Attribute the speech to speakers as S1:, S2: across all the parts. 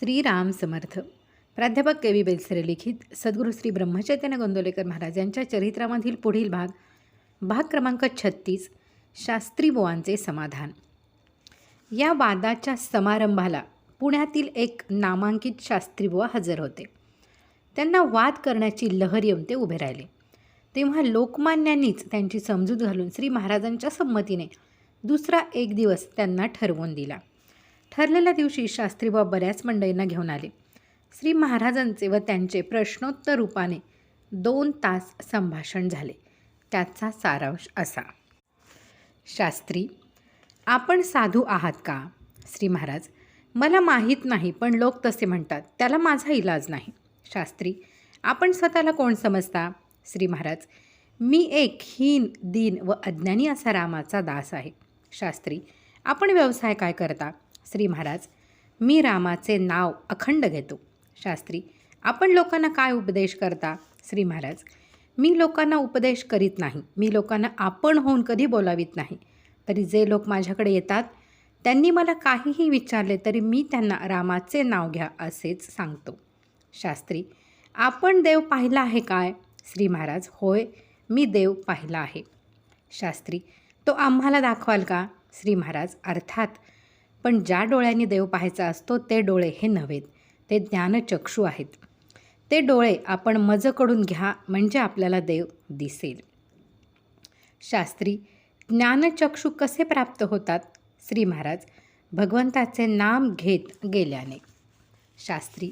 S1: श्रीराम समर्थ. प्राध्यापक K V Belsare लिखित सद्गुरू श्री ब्रह्मचैतन्य गोंदोलेकर महाराज यांच्या चरित्रामधील पुढील भाग भाग क्रमांक छत्तीस शास्त्री बुवांचे समाधान. या वादाच्या समारंभाला पुण्यातील एक नामांकित शास्त्रीबुवा हजर होते. त्यांना वाद करण्याची लहर येऊन ते उभे राहिले. तेव्हा लोकमान्यांनीच त्यांची समजूत घालून श्री महाराजांच्या संमतीने दुसरा एक दिवस त्यांना ठरवून दिला. ठरलेल्या दिवशी शास्त्रीबा बऱ्याच मंडळींना घेऊन आले. श्री महाराजांचे व त्यांचे प्रश्नोत्तर रूपाने दोन तास संभाषण झाले. त्याचा सारांश असा. शास्त्री आपण साधू आहात का श्री महाराज मला माहीत नाही पण लोक तसे म्हणतात. त्याला माझा इलाज नाही. शास्त्री आपण स्वतःला कोण समजता श्री महाराज मी एक हीन दीन व अज्ञानी असा रामाचा दास आहे. शास्त्री आपण व्यवसाय काय करता? श्री महाराज मी रामाचे नाव अखंड घेतो. शास्त्री आपण लोकांना काय उपदेश करता? श्री महाराज मी लोकांना उपदेश करीत नाही. मी लोकांना आपण होऊन कधी बोलावीत नाही. तरी जे लोक माझ्याकडे येतात त्यांनी मला काहीही विचारले तरी मी त्यांना रामाचे नाव घ्या असेच सांगतो. शास्त्री आपण देव पाहिला आहे काय? श्री महाराज होय मी देव पाहिला आहे. शास्त्री तो आम्हाला दाखवाल का? श्री महाराज अर्थात पण ज्या डोळ्यांनी देव पाहायचा असतो ते डोळे हे नव्हेत. ते ज्ञानचक्षू आहेत. ते डोळे आपण मजकडून घ्या म्हणजे आपल्याला देव दिसेल. शास्त्री ज्ञानचक्षू कसे प्राप्त होतात? श्री महाराज भगवंताचे नाम घेत गेल्याने. शास्त्री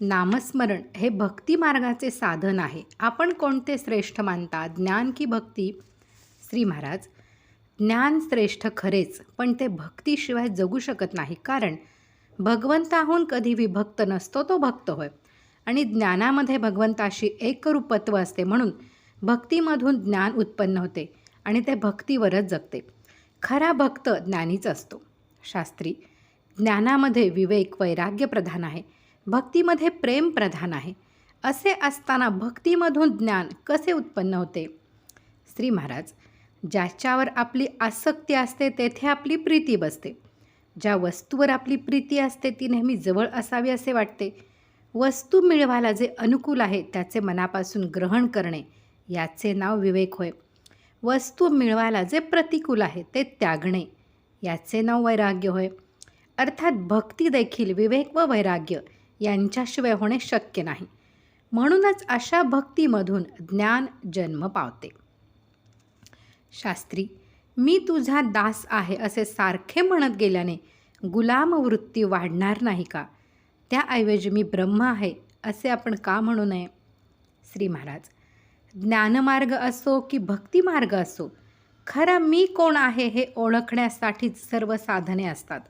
S1: नामस्मरण हे भक्ती मार्गाचे साधन आहे. आपण कोणते श्रेष्ठ मानता? ज्ञान की भक्ती? श्री महाराज ज्ञान श्रेष्ठ खरेच पण ते भक्तीशिवाय जगू शकत नाही. कारण भगवंताहून कधी विभक्त नसतो तो भक्त होय. आणि ज्ञानामध्ये भगवंताशी एकरूपत्व असते म्हणून भक्तीमधून ज्ञान उत्पन्न होते आणि ते भक्तीवरच जगते. खरा भक्त ज्ञानीच असतो. शास्त्री ज्ञानामध्ये विवेक वैराग्य प्रधान आहे. भक्तीमध्ये प्रेम प्रधान आहे. असे असताना भक्तीमधून ज्ञान कसे उत्पन्न होते? श्री महाराज ज्याच्यावर आपली आसक्ती असते तेथे आपली प्रीती बसते. ज्या वस्तूवर आपली प्रीती असते ती नेहमी जवळ असावी असे वाटते. वस्तू मिळवायला जे अनुकूल आहे त्याचे मनापासून ग्रहण करणे याचे नाव विवेक होय. वस्तू मिळवायला जे प्रतिकूल आहे ते त्यागणे याचे नाव वैराग्य होय. अर्थात भक्ती देखील विवेक व वैराग्य यांच्याशिवाय होणे शक्य नाही. म्हणूनच अशा भक्तीमधून ज्ञान जन्म पावते. शास्त्री मी तुझा दास आहे असे सारखे म्हणत गेल्याने गुलाम वृत्ती वाढणार नाही का? त्याऐवजी मी ब्रह्म आहे असे आपण का म्हणू नये? श्री महाराज ज्ञानमार्ग असो की भक्तिमार्ग असो खरा मी कोण आहे हे ओळखण्यासाठीच सर्व साधने असतात.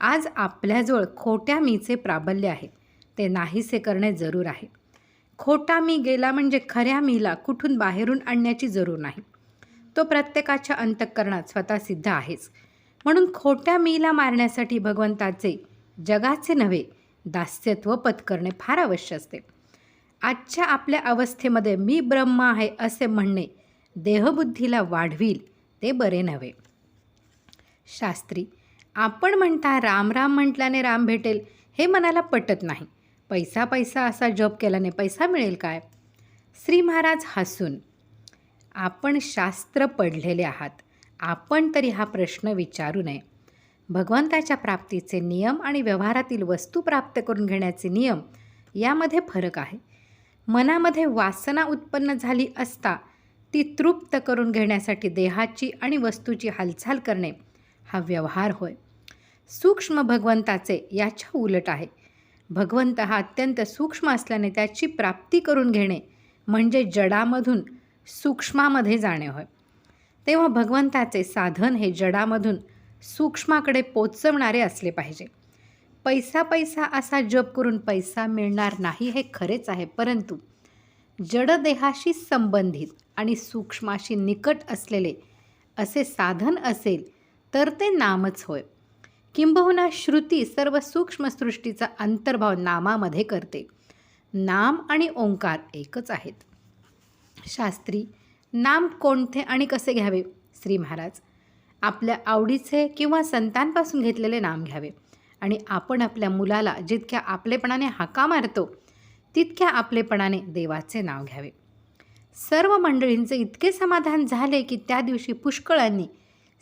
S1: आज आपल्याजवळ खोट्या मीचे प्राबल्य आहे ते नाहीसे करणे जरूर आहे. खोटा मी गेला म्हणजे खऱ्या मीला कुठून बाहेरून आणण्याची जरूर नाही. तो प्रत्येकाच्या अंतःकरणात स्वतः सिद्ध आहेच. म्हणून खोट्या मीला मारण्यासाठी भगवंताचे जगाचे नव्हे दास्यत्व पत्करणे फार आवश्यक असते. आजच्या आपल्या अवस्थेमध्ये मी ब्रह्म आहे असे म्हणणे देहबुद्धीला वाढवील ते बरे नव्हे. शास्त्री आपण म्हणता राम राम म्हटल्याने राम भेटेल हे मनाला पटत नाही. पैसा पैसा असा जप केल्याने पैसा मिळेल काय? श्री महाराज हसून आपण शास्त्र पडलेले आहात. आपण तरी हा प्रश्न विचारू नये. भगवंताच्या प्राप्तीचे नियम आणि व्यवहारातील वस्तू प्राप्त करून घेण्याचे नियम यामध्ये फरक आहे. मनामध्ये वासना उत्पन्न झाली असता ती तृप्त करून घेण्यासाठी देहाची आणि वस्तूची हालचाल करणे हा व्यवहार होय. सूक्ष्म भगवंताचे याच्या उलट आहे. भगवंत हा अत्यंत सूक्ष्म असल्याने त्याची प्राप्ती करून घेणे म्हणजे जडामधून सूक्ष्मामध्ये जाणे होय. तेव्हा भगवंताचे साधन हे जडामधून सूक्ष्माकडे पोचवणारे असले पाहिजे. पैसा पैसा असा जप करून पैसा मिळणार नाही हे खरेच आहे परंतु जडदेहाशी संबंधित आणि सूक्ष्माशी निकट असलेले असे साधन असेल तर ते नामच होय. किंबहुना श्रुती सर्व सूक्ष्मसृष्टीचा अंतर्भाव नामामध्ये करते. नाम आणि ओंकार एकच आहेत. शास्त्री नाम कोणते आणि कसे घ्यावे? श्री महाराज आपल्या आवडीचे किंवा संतांपासून घेतलेले नाम घ्यावे. आणि आपण आपल्या मुलाला जितक्या आपलेपणाने हाका मारतो तितक्या आपलेपणाने देवाचे नाव घ्यावे. सर्व मंडळींचे इतके समाधान झाले की त्या दिवशी पुष्कळांनी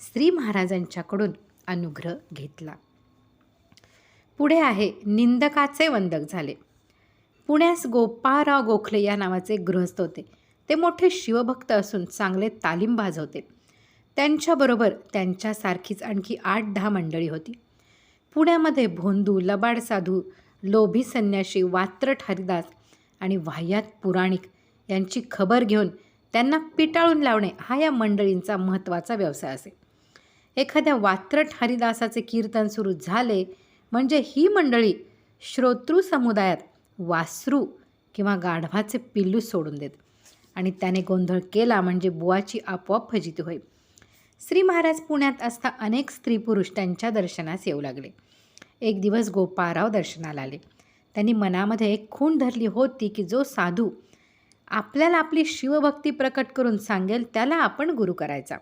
S1: श्री महाराजांच्याकडून अनुग्रह घेतला. पुढे आहे निंदकाचे वंदक झाले. पुण्यास गोपाळराव गोखले या नावाचे गृहस्थ होते. ते मोठे शिवभक्त असून चांगले तालीम भाजवते. त्यांच्याबरोबर त्यांच्यासारखीच आणखी आठ दहा मंडळी होती. पुण्यामध्ये भोंदू लबाड साधू लोभी संन्याशी वात्रट हरिदास आणि वाह्यात पुराणिक यांची खबर घेऊन त्यांना पिटाळून लावणे हा या मंडळींचा महत्त्वाचा व्यवसाय असे. एखाद्या वात्रट हरिदासाचे कीर्तन सुरू झाले म्हणजे ही मंडळी श्रोतृ समुदायात वासरू किंवा गाढवाचे पिल्लू सोडून देत. आणि त्याने गोंधळ केला म्हणजे बुवाची आपोआप फजिती होय श्री महाराज पुण्यात असता अनेक स्त्री पुरुष त्यांच्या दर्शनास येऊ लागले. एक दिवस गोपाळराव दर्शनाला आले. त्यांनी मनामध्ये एक खूण धरली होती की जो साधू आपल्याला आपली शिवभक्ती प्रकट करून सांगेल त्याला आपण गुरु करायचा.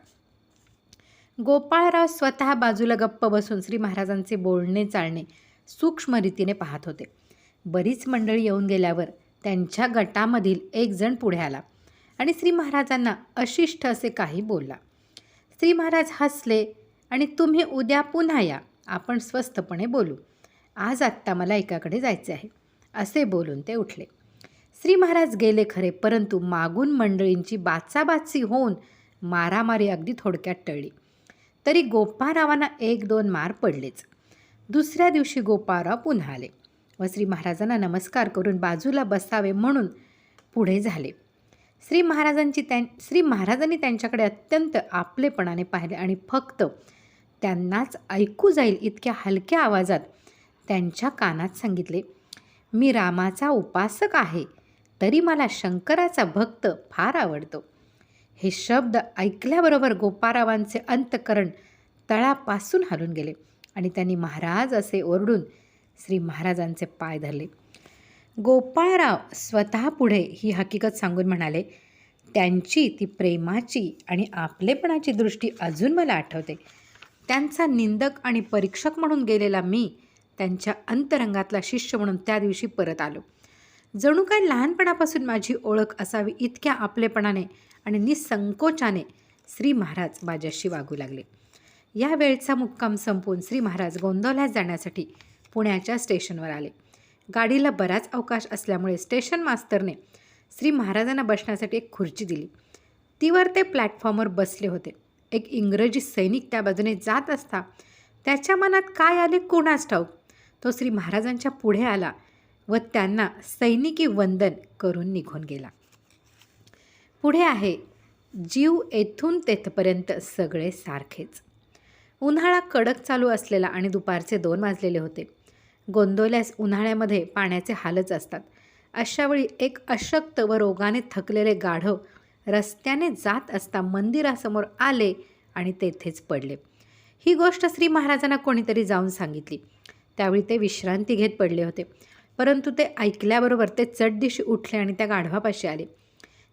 S1: गोपाळराव स्वतः बाजूला गप्प बसून श्री महाराजांचे बोलणे चालणे सूक्ष्मरीतीने पाहत होते. बरीच मंडळी येऊन गेल्यावर त्यांच्या गटामधील एक जण पुढे आला. आणि श्री महाराजांना अशिष्ट असे काही बोलला श्री महाराज हसले आणि तुम्ही उद्या पुन्हा या आपण स्वस्थपणे बोलू. आज आत्ता मला एकाकडे जायचे आहे असे बोलून ते उठले. श्री महाराज गेले खरे परंतु मागून मंडळींची बाचाबाची होऊन मारामारी अगदी थोडक्यात टळली. तरी गोपाळरावांना एक दोन मार पडलेच. दुसऱ्या दिवशी गोपाळराव पुन्हा आले व श्री महाराजांना नमस्कार करून बाजूला बसावे म्हणून पुढे झाले. श्री महाराजांची त्यां श्री महाराजांनी त्यांच्याकडे अत्यंत आपलेपणाने पाहिले आणि फक्त त्यांनाच ऐकू जाईल इतक्या हलक्या आवाजात त्यांच्या कानात सांगितले मी रामाचा उपासक आहे तरी मला शंकराचा भक्त फार आवडतो. हे शब्द ऐकल्याबरोबर गोपारावांचे अंतकरण तळापासून हलून गेले आणि त्यांनी महाराज असे ओरडून श्री महाराजांचे पाय धरले. गोपाळराव स्वतः पुढे ही हकीकत सांगून म्हणाले त्यांची ती प्रेमाची आणि आपलेपणाची दृष्टी अजून मला आठवते. त्यांचा निंदक आणि परीक्षक म्हणून गेलेला मी त्यांच्या अंतरंगातला शिष्य म्हणून त्या दिवशी परत आलो. जणू काय लहानपणापासून माझी ओळख असावी इतक्या आपलेपणाने आणि निसंकोचाने श्री महाराज माझ्याशी वागू लागले. या वेळचा मुक्काम संपवून श्री महाराज गोंदवल्यास जाण्यासाठी पुण्याच्या स्टेशनवर आले. गाडीला बराच अवकाश असल्यामुळे स्टेशन मास्तरने श्री महाराजांना बसण्यासाठी एक खुर्ची दिली. तीवर ते प्लॅटफॉर्मवर बसले होते. एक इंग्रजी सैनिक त्या बाजूने जात असता त्याच्या मनात काय आले कोणास ठाऊक? तो श्री महाराजांच्या पुढे आला व त्यांना सैनिकी वंदन करून निघून गेला. पुढे आहे जीव येथून तेथपर्यंत सगळे सारखेच. उन्हाळा कडक चालू असलेला आणि दुपारचे दोन वाजलेले होते. गोंदवल्यास उन्हाळ्यामध्ये पाण्याचे हालच असतात. अशावेळी एक अशक्त व रोगाने थकलेले गाढव रस्त्याने जात असता मंदिरासमोर आले आणि तेथेच पडले. ही गोष्ट श्री महाराजांना कोणीतरी जाऊन सांगितली. त्यावेळी ते विश्रांती घेत पडले होते. परंतु ते ऐकल्याबरोबर ते चटदिशी उठले आणि त्या गाढवापाशी आले.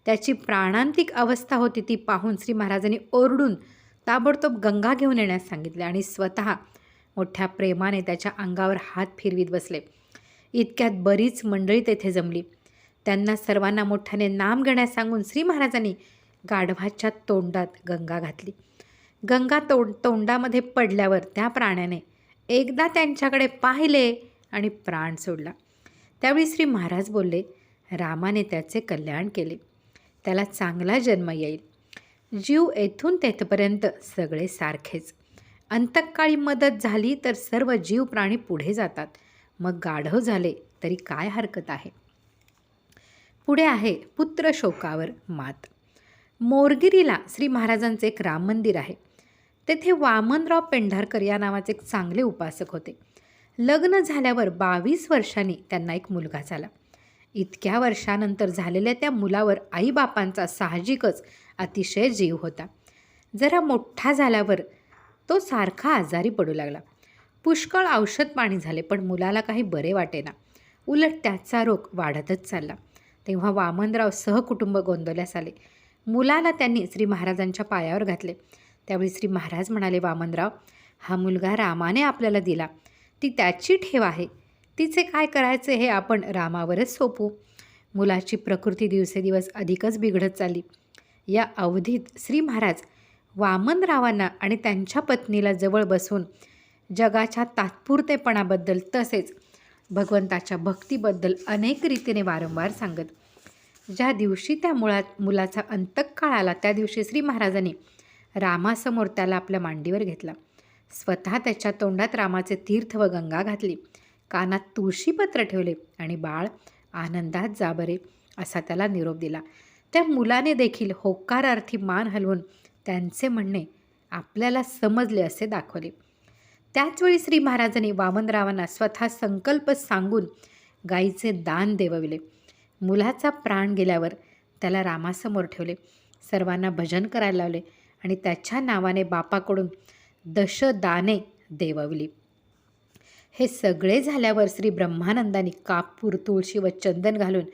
S1: त्याची प्राणांतिक अवस्था होती ती पाहून श्री महाराजांनी ओरडून ताबडतोब गंगा घेऊन येण्यास सांगितले आणि स्वतः मोठ्या प्रेमाने त्याच्या अंगावर हात फिरवीत बसले. इतक्यात बरीच मंडळी तेथे जमली. त्यांना सर्वांना मोठ्याने नाम घेण्यास सांगून श्री महाराजांनी गाढवाच्या तोंडात गंगा घातली. गंगा तोंड तोंडामध्ये पडल्यावर त्या प्राण्याने एकदा त्यांच्याकडे पाहिले आणि प्राण सोडला. त्यावेळी श्री महाराज बोलले रामाने त्याचे कल्याण केले. त्याला चांगला जन्म येईल. जीव येथून तेथपर्यंत सगळे सारखेच. अंतकाळी मदत झाली तर सर्व जीव प्राणी पुढे जातात. मग गाढव झाले तरी काय हरकत आहे? पुढे आहे पुत्र शोकावर मात. मोरगिरीला श्री महाराजांचे एक राम मंदिर आहे. तेथे वामनराव पेंढारकर या नावाचे एक चांगले उपासक होते. लग्न झाल्यावर बावीस वर्षांनी त्यांना एक मुलगा झाला. इतक्या वर्षानंतर झालेल्या त्या मुलावर आईबापांचा साहजिकच अतिशय जीव होता. जरा मोठा झाल्यावर तो सारखा आजारी पडू लागला. पुष्कळ औषध पाणी झाले पण मुलाला काही बरे वाटेना. उलट त्याचा रोग वाढतच चालला. तेव्हा वामनराव सहकुटुंब गोंदवल्यास आले. मुलाला त्यांनी श्री महाराजांच्या पायावर घातले. त्यावेळी श्री महाराज म्हणाले वामनराव हा मुलगा रामाने आपल्याला दिला. ती त्याची ठेव आहे. तिचे काय करायचे हे आपण रामावरच सोपू मुलाची प्रकृती दिवसेदिवस अधिकच बिघडत चालली. या अवधीत श्री महाराज वामनरावांना आणि त्यांच्या पत्नीला जवळ बसून जगाच्या तात्पुरतेपणाबद्दल तसेच भगवंताच्या भक्तीबद्दल अनेक रीतीने वारंवार सांगत. ज्या दिवशी त्या मुळात मुलाचा अंतकाळ आला त्या दिवशी श्री महाराजांनी रामासमोर त्याला आपल्या मांडीवर घेतला. स्वतः त्याच्या तोंडात रामाचे तीर्थ व गंगा घातली. कानात तुळशीपत्र ठेवले आणि बाळ आनंदात जाबरे असा त्याला निरोप दिला. त्या मुलाने देखील होकारार्थी मान हलवून त्यांचे म्हणणे आपल्याला समजले असे दाखवले. त्याचवेळी श्री महाराजांनी वामनरावांना स्वतः संकल्प सांगून गाईचे दान देवविले. मुलाचा प्राण गेल्यावर त्याला रामासमोर ठेवले. सर्वांना भजन करायला लावले आणि त्याच्या नावाने बापाकडून दशदाने देववली. हे सगळे झाल्यावर श्री ब्रह्मानंदानी कापूर तुळशी व चंदन घालून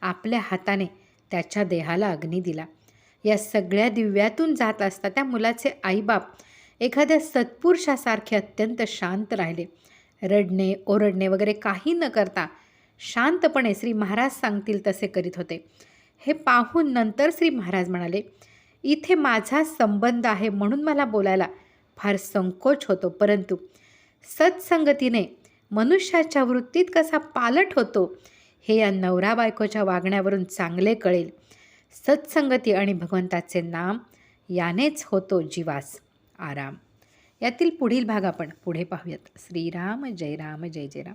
S1: आपल्या हाताने त्याच्या देहाला अग्नी दिला. या सगळ्या दिव्यातून जात असता त्या मुलाचे आईबाप एखाद्या सत्पुरुषासारखे अत्यंत शांत राहिले. रडणे ओरडणे वगैरे काही न करता शांतपणे श्री महाराज सांगतील तसे करीत होते. हे पाहून नंतर श्री महाराज म्हणाले इथे माझा संबंध आहे म्हणून मला बोलायला फार संकोच होतो. परंतु सत्संगतीने मनुष्याच्या वृत्तीत कसा पालट होतो हे या नवरा बायकोच्या वागण्यावरून चांगले कळेल. सत्संगती आणि भगवंताचे नाम यानेच होतो जीवास आराम. यातील पुढील भाग आपण पुढे पाहूयात. श्रीराम जय राम जय जय राम.